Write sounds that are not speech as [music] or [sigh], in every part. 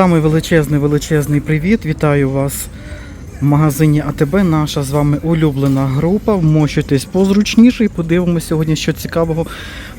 Самий величезний величезний привіт. Вітаю вас в магазині АТБ. Наша з вами улюблена група. Вмощуйтесь позручніше і подивимося сьогодні, що цікавого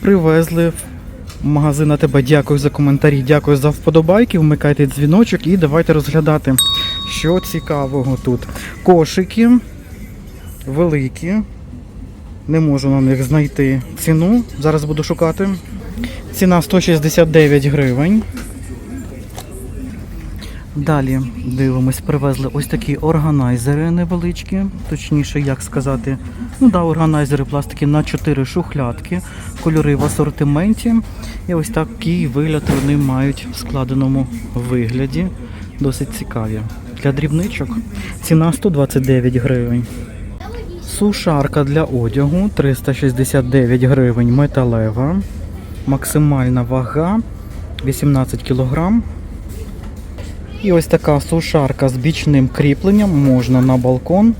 привезли в магазин АТБ. Дякую за коментарі, дякую за вподобайки. Вмикайте дзвіночок і давайте розглядати, що цікавого тут. Кошики великі. Не можу на них знайти ціну. Зараз буду шукати. Ціна 169 гривень. Далі дивимось, привезли ось такі органайзери невеличкі, точніше, як сказати, ну да, органайзери пластики на 4 шухлядки, кольори в асортименті. І ось такий вигляд вони мають в складеному вигляді. Досить цікаві. Для дрібничок ціна 129 гривень. Сушарка для одягу 369 гривень металева. Максимальна вага 18 кг. І ось така сушарка з бічним кріпленням можна на балкон.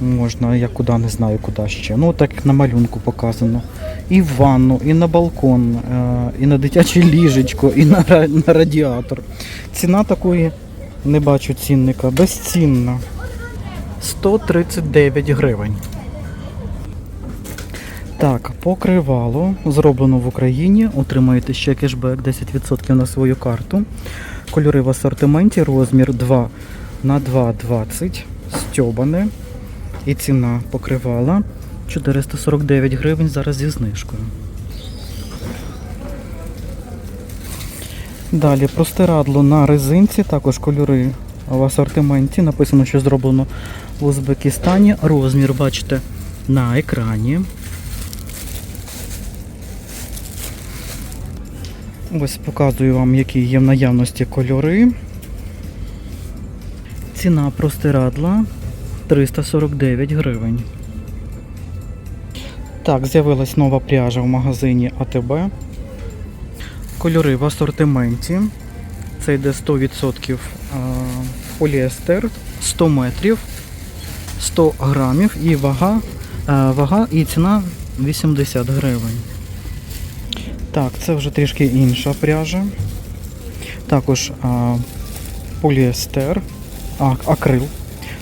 Можна, я куди не знаю, куди ще. Ну, так як на малюнку показано. І в ванну, і на балкон, е, і на дитяче ліжечко, і на, на радіатор. Ціна такої не бачу цінника. Безцінна. 139 гривень. Так, покривало зроблено в Україні. Отримаєте ще кешбек 10% на свою карту. Кольори в асортименті, розмір 2 на 2,20, стьобане. І ціна покривала 449 гривень зараз зі знижкою. Далі простирадло на резинці, також кольори в асортименті. Написано, що зроблено в Узбекистані. Розмір бачите на екрані. Ось показую вам, які є в наявності кольори. Ціна простирадла 349 гривень. Так, з'явилась нова пряжа в магазині АТБ. Кольори в асортименті. Це йде 100% а, поліестер, 100 метрів, 100 грамів і вага, вага і ціна 80 гривень. Так, це вже трішки інша пряжа. Також а, поліестер, а, акрил.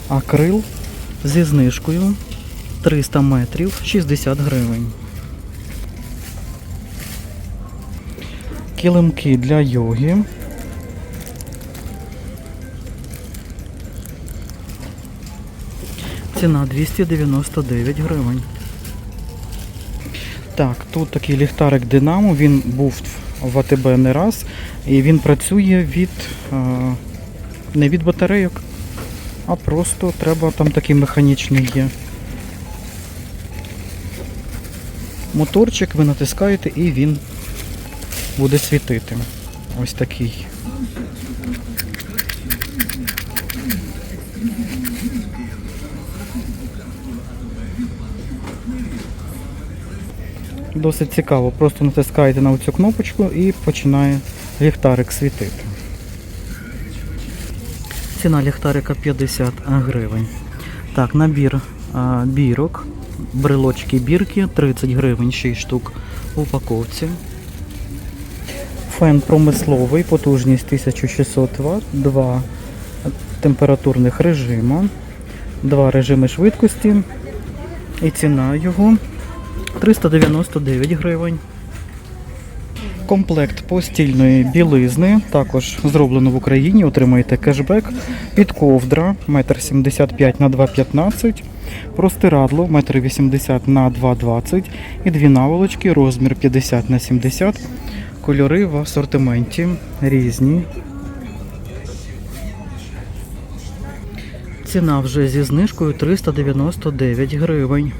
Акрил зі знижкою 300 метрів 60 гривень. Килимки для йоги. Ціна 299 гривень. Так, тут такий ліхтарик Динамо, він був в АТБ не раз, і він працює від е, не від батарейок, а просто треба там такий механічний є. Моторчик ви натискаєте і він буде світити. Ось такий. Досить цікаво. Просто натискаєте на цю кнопочку і починає ліхтарик світити. Ціна ліхтарика 50 гривень. Так, набір а, бірок, брелочки бірки 30 гривень, 6 штук в упаковці. Фен промисловий, потужність 1600 Вт, два температурних режима, два режими швидкості і ціна його 399 гривень. Комплект постільної білизни, також зроблено в Україні, отримаєте кешбек. Під ковдра 1,75 на 2,15 простирадло 1,80 на 2,20 і дві наволочки, розмір 50 на 70 Кольори в асортименті різні. Ціна вже зі знижкою 399 гривень.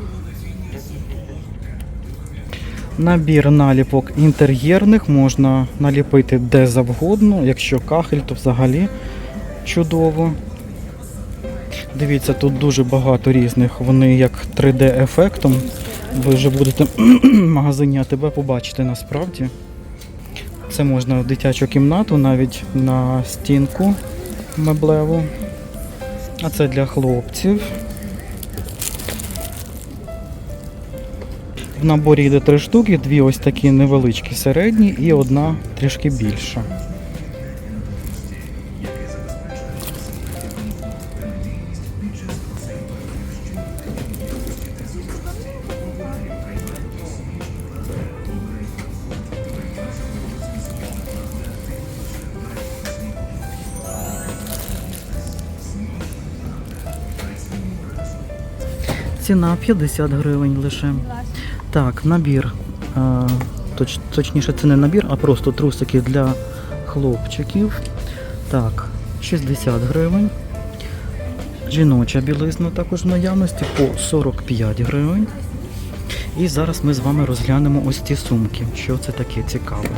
Набір наліпок інтер'єрних можна наліпити де завгодно. Якщо кахель, то взагалі чудово. Дивіться, тут дуже багато різних. Вони як 3D-ефектом. Ви вже будете [clears throat] в магазині АТБ побачите насправді. Це можна в дитячу кімнату, навіть на стінку меблеву. А це для хлопців. Наборі йде три штуки, дві ось такі невеличкі середні і одна трішки більша. Ціна 50 гривень лише. Так, набір. Точ, точніше, це не набір, а просто трусики для хлопчиків. Так, 60 гривень. Жіноча білизна також в наявності по 45 гривень. І зараз ми з вами розглянемо ось ці сумки. Що це таке цікаве.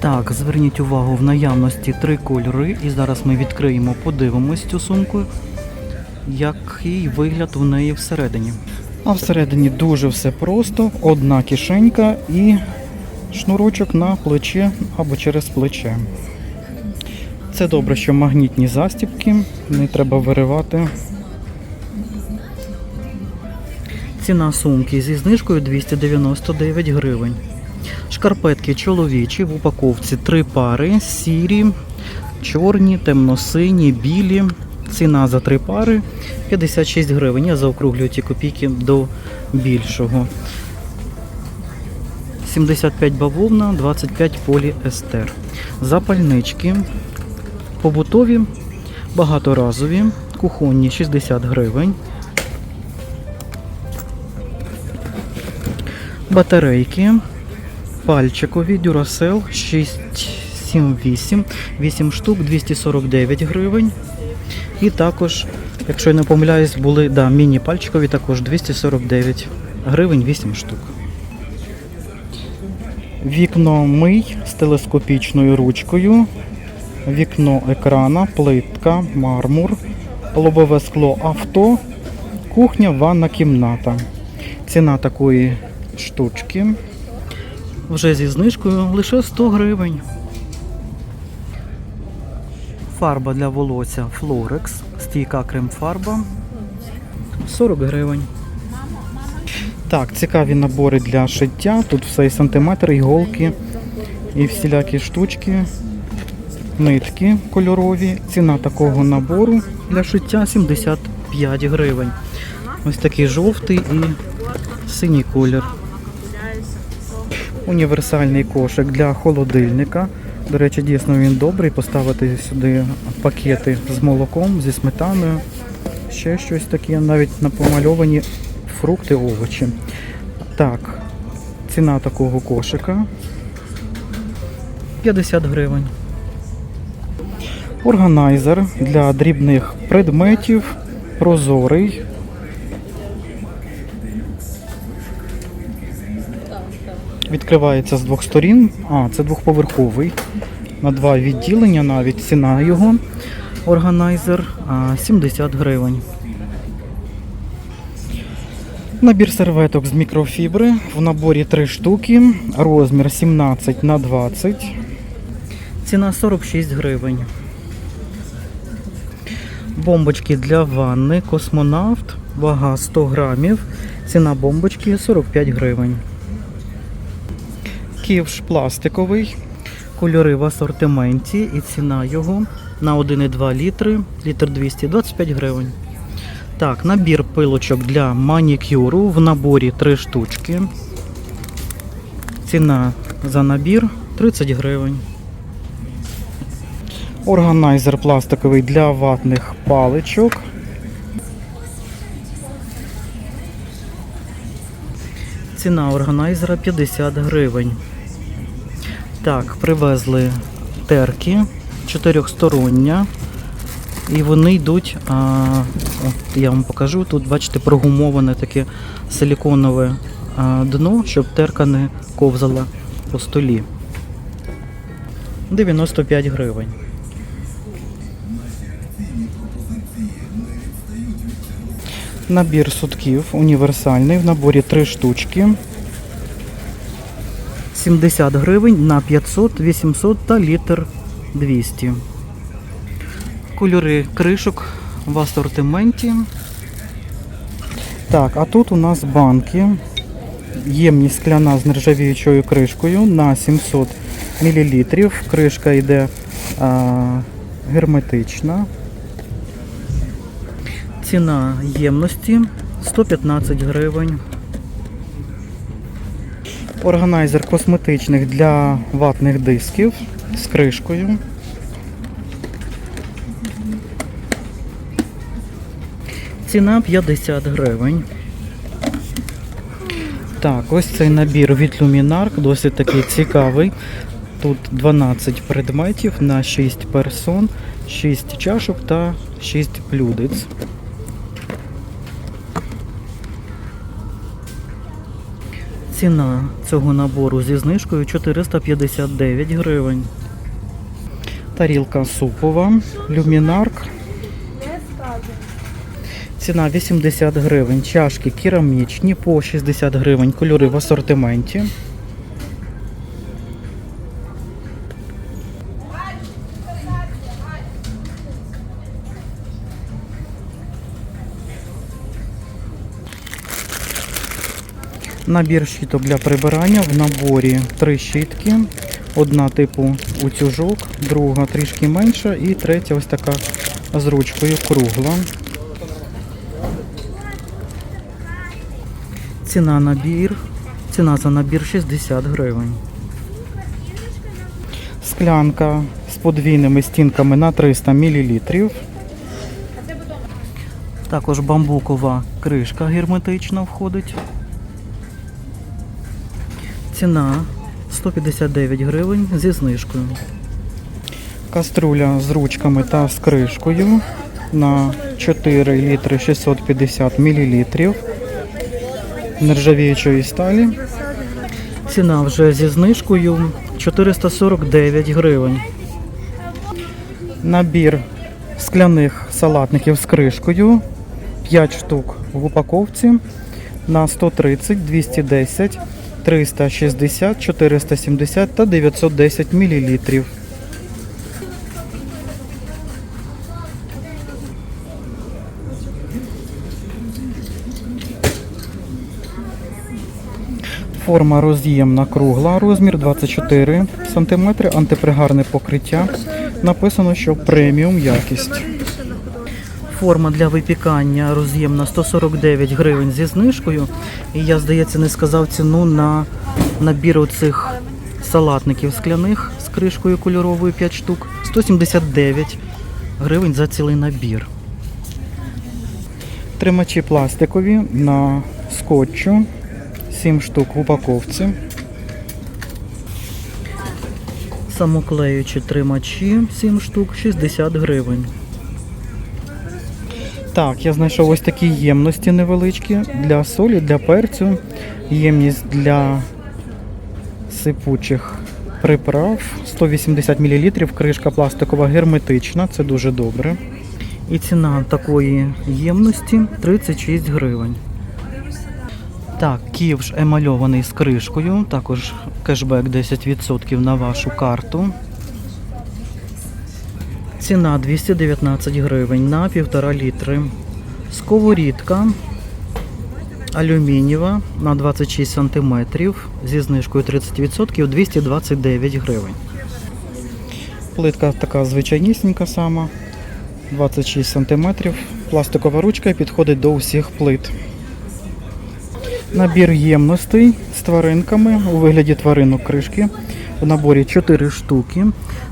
Так, зверніть увагу, в наявності три кольори. І зараз ми відкриємо, подивимось цю сумку, який вигляд у неї всередині. А всередині дуже все просто: одна кишенька і шнурочок на плече або через плече. Це добре, що магнітні застібки, не треба виривати. Ціна сумки зі знижкою 299 гривень. Шкарпетки чоловічі в упаковці три пари, сірі, чорні, темно-сині, білі. Ціна за три пари 56 гривень. Я заокруглюю ті копійки до більшого. 75 бавовна, 25 поліестер. Запальнички побутові, багаторазові, кухонні 60 гривень. Батарейки пальчикові Duracell 678, 8 штук 249 гривень. І також, якщо я не помиляюсь, були да, міні-пальчикові також 249 гривень 8 штук. Вікно мий з телескопічною ручкою, вікно екрана, плитка, мармур, лобове скло авто, кухня, ванна кімната. Ціна такої штучки вже зі знижкою лише 100 гривень. Фарба для волосся Florex, стійка крем-фарба 40 гривень. Так, цікаві набори для шиття. Тут все і сантиметр, іголки, і всілякі штучки, нитки кольорові. Ціна такого набору для шиття 75 гривень. Ось такий жовтий і синій колір. Універсальний кошик для холодильника. До речі, дійсно він добрий. Поставити сюди пакети з молоком, зі сметаною, ще щось таке, навіть напомальовані фрукти, овочі. Так, ціна такого кошика 50 гривень. Органайзер для дрібних предметів, прозорий. Відкривається з двох сторін. А, це двохповерховий. На два відділення навіть ціна його. Органайзер 70 гривень. Набір серветок з мікрофібри. В наборі 3 штуки. Розмір 17 на 20. Ціна 46 гривень. Бомбочки для ванни. Космонавт. Вага 100 грамів. Ціна бомбочки 45 гривень. Ківш пластиковий. Кольори в асортименті і ціна його на 1,2 літри, літр 225 гривень. Так, набір пилочок для манікюру в наборі 3 штучки. Ціна за набір 30 гривень. Органайзер пластиковий для ватних паличок. Ціна органайзера 50 гривень. Так, привезли терки чотирьохстороння. І вони йдуть, а, от я вам покажу, тут, бачите, прогумоване таке силіконове а, дно, щоб терка не ковзала по столі. 95 гривень. Набір сутків універсальний, в наборі 3 штучки. 70 гривень на 500, 800 та літр 200. Кольори кришок в асортименті. Так, а тут у нас банки. Ємність скляна з нержавіючою кришкою на 700 мл. Кришка йде а, герметична. Ціна ємності 115 гривень. Органайзер косметичних для ватних дисків з кришкою. Ціна 50 гривень. Так, ось цей набір від Luminark, досить такий цікавий. Тут 12 предметів на 6 персон, 6 чашок та 6 блюдець. Ціна цього набору зі знижкою 459 гривень. Тарілка супова, люмінарк. Ціна 80 гривень. Чашки керамічні по 60 гривень. Кольори в асортименті. Набір щіток для прибирання в наборі три щітки. Одна типу утюжок, друга трішки менша і третя ось така з ручкою кругла. Ціна набір. Ціна за набір 60 гривень. Склянка з подвійними стінками на 300 мл. Також бамбукова кришка герметична входить. Ціна 159 гривень зі знижкою. Каструля з ручками та з кришкою на 4 літри 650 мл нержавіючої сталі. Ціна вже зі знижкою 449 гривень. Набір скляних салатників з кришкою 5 штук в упаковці на 130, 210, 360, 470 та 910 мл. Форма роз'ємна кругла, розмір 24 см, антипригарне покриття. Написано, що преміум якість. Форма для випікання роз'ємна 149 гривень зі знижкою. І я, здається, не сказав ціну на набір оцих салатників скляних з кришкою кольоровою 5 штук. 179 гривень за цілий набір. Тримачі пластикові на скотчу. 7 штук в упаковці. Самоклеючі тримачі 7 штук, 60 гривень. Так, я знайшов ось такі ємності невеличкі для солі, для перцю, ємність для сипучих приправ 180 мл, кришка пластикова герметична, це дуже добре. І ціна такої ємності 36 гривень. Так, ківш емальований з кришкою, також кешбек 10% на вашу карту. Ціна 219 гривень на 1,5 літри. Сковорідка алюмінієва на 26 см зі знижкою 30% 229 гривень. Плитка така звичайнісінька сама, 26 см. Пластикова ручка підходить до усіх плит. Набір ємностей з тваринками у вигляді тваринок кришки. В наборі 4 штуки,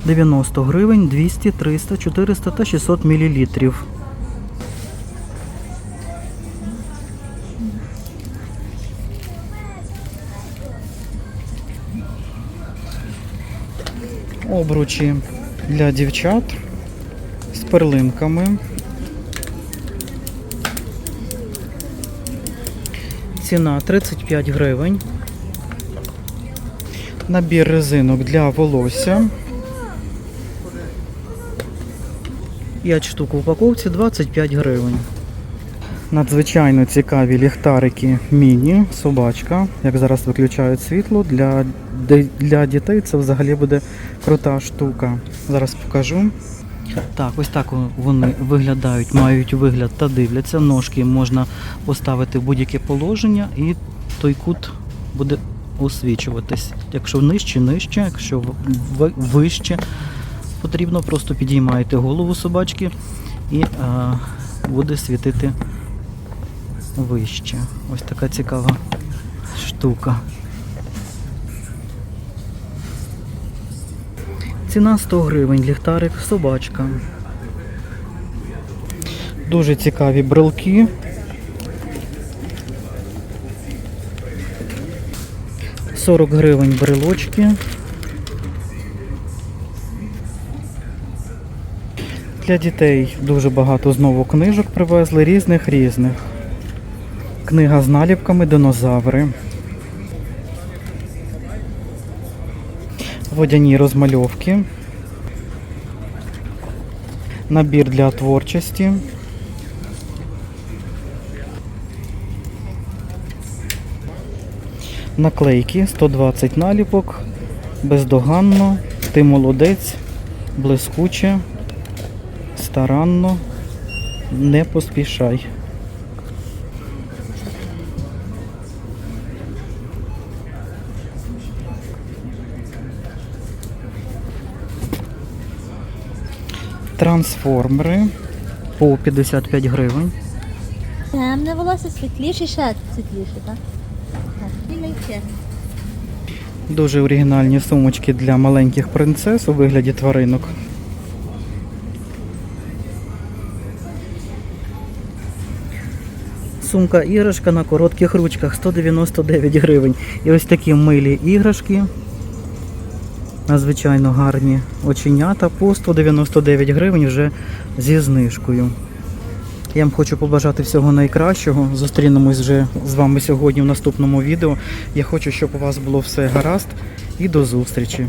90 гривень, 200, 300, 400 та 600 мл. Обручі для дівчат з перлинками. Ціна 35 гривень. Набір резинок для волосся. 5 штук в упаковці 25 гривень. Надзвичайно цікаві ліхтарики міні, собачка. Як зараз виключають світло, для, для дітей це взагалі буде крута штука. Зараз покажу. Так, ось так вони виглядають, мають вигляд та дивляться. Ножки можна поставити в будь-яке положення і той кут буде освічуватись. Якщо нижче, нижче, якщо вище, потрібно просто підіймаєте голову собачки і а, буде світити вище. Ось така цікава штука. Ціна 100 гривень, ліхтарик, собачка. Дуже цікаві брелки. Сорок гривень брелочки. Для дітей дуже багато знову книжок привезли, різних різних. Книга з наліпками динозаври. Водяні розмальовки. Набір для творчості. Наклейки 120 наліпок. Бездоганно. Ти молодець. Блискуче. Старанно. Не поспішай. Трансформери по 55 гривень. Темне волосся світліше, ще світліше, так? Чорне. Дуже оригінальні сумочки для маленьких принцес у вигляді тваринок. Сумка іграшка на коротких ручках 199 гривень. І ось такі милі іграшки. Надзвичайно гарні оченята по 199 гривень вже зі знижкою. Я вам хочу побажати всього найкращого. Зустрінемось вже з вами сьогодні в наступному відео. Я хочу, щоб у вас було все гаразд і до зустрічі.